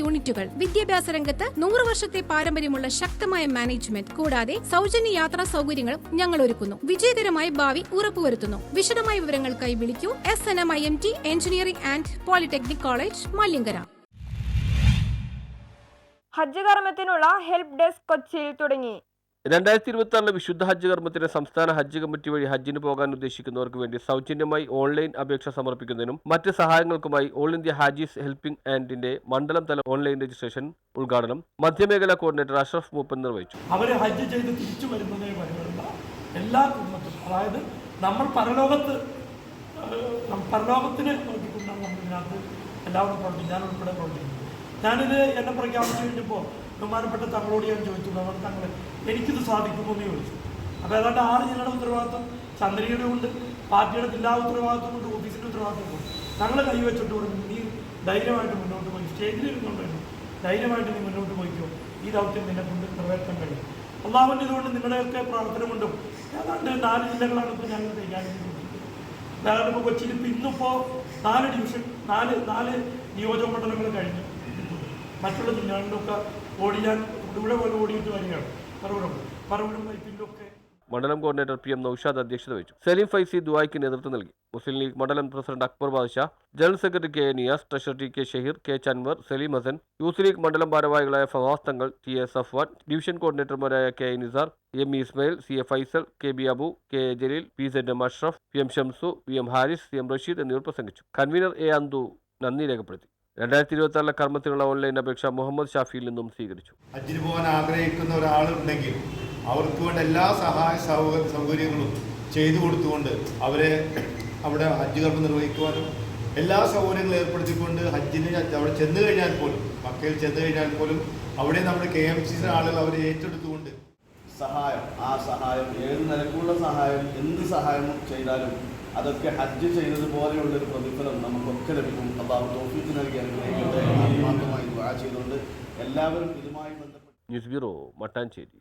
യൂണിറ്റുകൾ. വിദ്യാഭ്യാസ രംഗത്ത് നൂറ് വർഷത്തെ പാരമ്പര്യമുള്ള ശക്തമായ മാനേജ്മെന്റ്. കൂടാതെ സൗജന്യ യാത്രാ സൗകര്യങ്ങളും ഞങ്ങൾ ഒരുക്കുന്നു വിജയകരമായ ഭാവി ഉറപ്പുവരുത്തുന്നു. വിശദമായ വിവരങ്ങൾക്കായി വിളിക്കൂ. S N M I M T engineering and polytechnic college Malyankara. ഹജ്ജ് കർമ്മത്തിനുള്ള ഹെൽപ്പ് ഡെസ്ക് കൊച്ചിയിൽ തുടങ്ങി. രണ്ടായിരത്തി ഇരുപത്തി ആറിലെ വിശുദ്ധ ഹജ്ജ് കർമ്മത്തിന് സംസ്ഥാന ഹജ്ജ് കമ്മിറ്റി വഴി ഹജ്ജിന് പോകാൻ ഉദ്ദേശിക്കുന്നവർക്ക് വേണ്ടി സൗജന്യമായി ഓൺലൈൻ അപേക്ഷ സമർപ്പിക്കുന്നതിനും മറ്റ് സഹായങ്ങൾക്കുമായി ഓൾ ഇന്ത്യ ഹാജീസ് ഹെൽപ്പിംഗ് ആൻഡിന്റെ മണ്ഡലം തല ഓൺലൈൻ രജിസ്ട്രേഷൻ ഉദ്ഘാടനം മധ്യമേഖലാ കോർഡിനേറ്റർ അഷ്റഫ് മൂപ്പൻ നിർവഹിച്ചു. അവരെ ഹജ്ജ് ചെയ്ത് തിരിച്ചു വരുന്നതേ വരെയുള്ള എല്ലാ കുടുംബത്തിലും അതായത് നമ്മൾ പരലോകത്ത് പരലോകത്തിനെ നമ്മൾ എല്ലാവരും ഞാൻ ഉൾപ്പെടെ ഞാനിത് എന്നെ പ്രഖ്യാപിച്ചു കഴിഞ്ഞപ്പോൾ ബഹുമാനപ്പെട്ട തങ്ങളോട് ഞാൻ ചോദിച്ചു അവർ തങ്ങൾ എനിക്കിത് സാധിക്കുമെന്ന് ചോദിച്ചു. അപ്പോൾ ഏതാണ്ട് ആറ് ജില്ലയുടെ ഉത്തരവാദിത്വം ചന്ദ്രികയുടെ ഉണ്ട് പാർട്ടിയുടെ ജില്ലാ ഉത്തരവാദിത്വം ഉണ്ട് ഓഫീസിന്റെ ഉത്തരവാദിത്വം ഉണ്ട്. ഞങ്ങൾ കൈവച്ചിട്ട് പറഞ്ഞു നീ ധൈര്യമായിട്ട് മുന്നോട്ട് പോയി. സ്റ്റേജിൽ ഇരുന്നുകൊണ്ടായിരുന്നു ധൈര്യമായിട്ട് നീ മുന്നോട്ട് പോയിക്കോ. ഈ ദൗത്യം നിന്നെ കൊണ്ട് നിറവേറ്റാൻ കഴിയും. അള്ളാഹുവിന്റെ ഇതുകൊണ്ട് നിങ്ങളുടെയൊക്കെ പ്രവർത്തനം കൊണ്ടും ഏതാണ്ട് നാല് ജില്ലകളാണ് ഇപ്പോൾ ഞങ്ങൾ കൈകാര്യം ചെയ്തുകൊണ്ടിരിക്കുന്നത്. അതായത് കൊച്ചിയിൽ ഇപ്പോൾ ഇന്നിപ്പോൾ നാല് ഡിവിഷൻ നാല് നാല് നിയോജക മണ്ഡലങ്ങൾ കഴിഞ്ഞു. മറ്റുള്ള ജില്ലകളിലൊക്കെ ഓടിയാൻ ഇവിടെ പോലെ ഓടിയിട്ട് വരികയാണ് പറവൂരും പറവൂരും വൈപ്പിലും ഒക്കെ മണ്ഡലം കോർഡിനേറ്റർ പി എം നൌഷാദ് അധ്യക്ഷത വഹിച്ചു. സലീം ഫൈസി ദുബായ്ക്ക് നേതൃത്വം നൽകി. മുസ്ലിം ലീഗ് മണ്ഡലം president Akbar Badsha general secretary K A Niyas treasurer K Shaheer K Chanwar Saleem Hasan youth league മണ്ഡലം ഭാരവാഹികളായ Fawaz Thangal T A Safwan division കോർഡിനേറ്റർമാരായ K I Nisar M Ismail C A Faisal K B Abu K A Jaleel P Z M Ashraf P M Shamsu V M Haris C M Rasheed എന്നിവർ പ്രസംഗിച്ചു. Convener A അന്തു നന്ദി രേഖപ്പെടുത്തി. രണ്ടായിരത്തി ഇരുപത്തി ആറിലെ കർമ്മത്തിനുള്ള online അപേക്ഷ മുഹമ്മദ് ഷാഫിയിൽ നിന്നും സ്വീകരിച്ചു. ഹജ്ജിന് പോകാൻ ആഗ്രഹിക്കുന്ന ഒരാളുണ്ടെങ്കിൽ അവർക്ക് വേണ്ട എല്ലാ സഹായ സൗക- സൗകര്യങ്ങളും ചെയ്തു കൊടുത്തുകൊണ്ട് അവരെ അവിടെ ഹജ്ജ് കർമ്മം നിർവഹിക്കുവാനും എല്ലാ സൗകര്യങ്ങളും ഏർപ്പെടുത്തിക്കൊണ്ട് ഹജ്ജിന് അവിടെ ചെന്ന് കഴിഞ്ഞാൽ പോലും മക്കയിൽ ചെന്ന് കഴിഞ്ഞാൽ പോലും അവിടെ നമ്മുടെ കെ എം സി ആളുകൾ അവരെ ഏറ്റെടുത്തുകൊണ്ട് സഹായം ആ സഹായം ഏത് നിലക്കുള്ള സഹായം എന്ത് സഹായം ചെയ്താലും അതൊക്കെ ഹജ്ജ് ചെയ്തതുപോലെയുള്ള ഒരു പ്രതിഫലം നമുക്കൊക്കെ ലഭിക്കും. അള്ളാഹു തോഫീക്ക് നൽകി അനുഗ്രഹിക്കട്ടെ. ആത്മാർത്ഥമായി ദുആ ചെയ്തുകൊണ്ട് എല്ലാവരും ഇതുമായി ബന്ധപ്പെട്ട് ന്യൂസ് ബ്യൂറോ മട്ടാഞ്ചേരി.